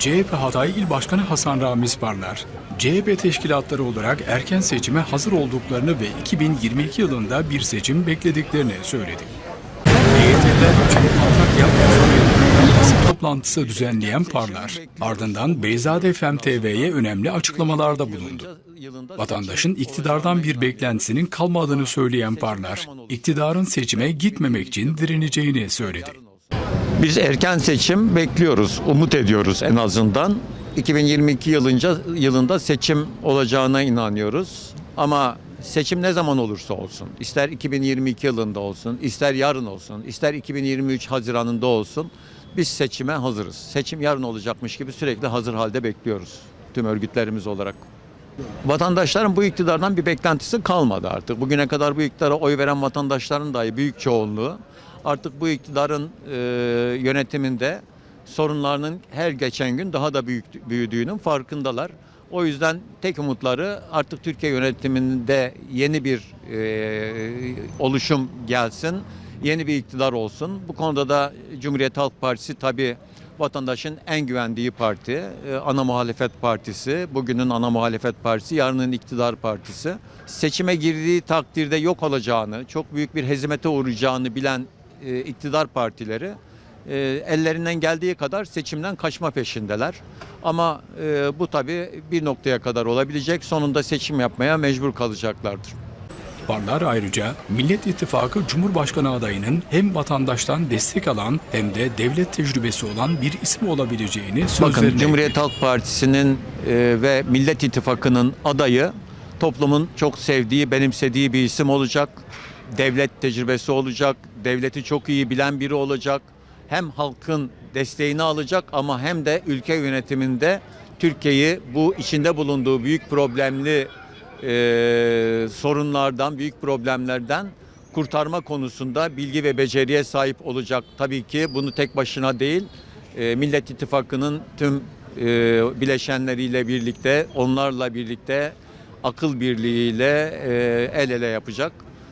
CHP Hatay İl Başkanı Hasan Ramiz Parlar, CHP teşkilatları olarak erken seçime hazır olduklarını ve 2022 yılında bir seçim beklediklerini söyledi. EYT'liler için Antakya basın toplantısı düzenleyen Parlar, ardından Beyzade FM TV'ye önemli açıklamalarda bulundu. Vatandaşın iktidardan bir beklentisinin kalmadığını söyleyen Parlar, iktidarın seçime gitmemek için direneceğini söyledi. Biz erken seçim bekliyoruz, umut ediyoruz en azından. 2022 yılınca yılında seçim olacağına inanıyoruz. Ama seçim ne zaman olursa olsun, ister 2022 yılında olsun, ister yarın olsun, ister 2023 Haziran'ında olsun biz seçime hazırız. Seçim yarın olacakmış gibi sürekli hazır halde bekliyoruz tüm örgütlerimiz olarak. Vatandaşların bu iktidardan bir beklentisi kalmadı artık. Bugüne kadar bu iktidara oy veren vatandaşların dahi büyük çoğunluğu artık bu iktidarın e, yönetiminde sorunlarının her geçen gün daha da büyük, büyüdüğünün farkındalar. O yüzden tek umutları artık Türkiye yönetiminde yeni bir e, oluşum gelsin, yeni bir iktidar olsun. Bu konuda da Cumhuriyet Halk Partisi tabii vatandaşın en güvendiği parti, e, ana muhalefet partisi, bugünün ana muhalefet partisi, yarının iktidar partisi. Seçime girdiği takdirde yok olacağını, çok büyük bir hezimete uğrayacağını bilen e, iktidar partileri e, ellerinden geldiği kadar seçimden kaçma peşindeler. Ama e, bu tabii bir noktaya kadar olabilecek. Sonunda seçim yapmaya mecbur kalacaklardır. Parlar ayrıca Millet İttifakı Cumhurbaşkanı adayının hem vatandaştan destek alan hem de devlet tecrübesi olan bir isim olabileceğini Bakın sözlerine Cumhuriyet Halk Partisi'nin e, ve Millet İttifakı'nın adayı toplumun çok sevdiği, benimsediği bir isim olacak. Devlet tecrübesi olacak, devleti çok iyi bilen biri olacak. Hem halkın desteğini alacak ama hem de ülke yönetiminde Türkiye'yi bu içinde bulunduğu büyük problemli e, sorunlardan, büyük problemlerden kurtarma konusunda bilgi ve beceriye sahip olacak. Tabii ki bunu tek başına değil, e, Millet İttifakı'nın tüm e, bileşenleriyle birlikte, onlarla birlikte akıl birliğiyle e, el ele yapacak.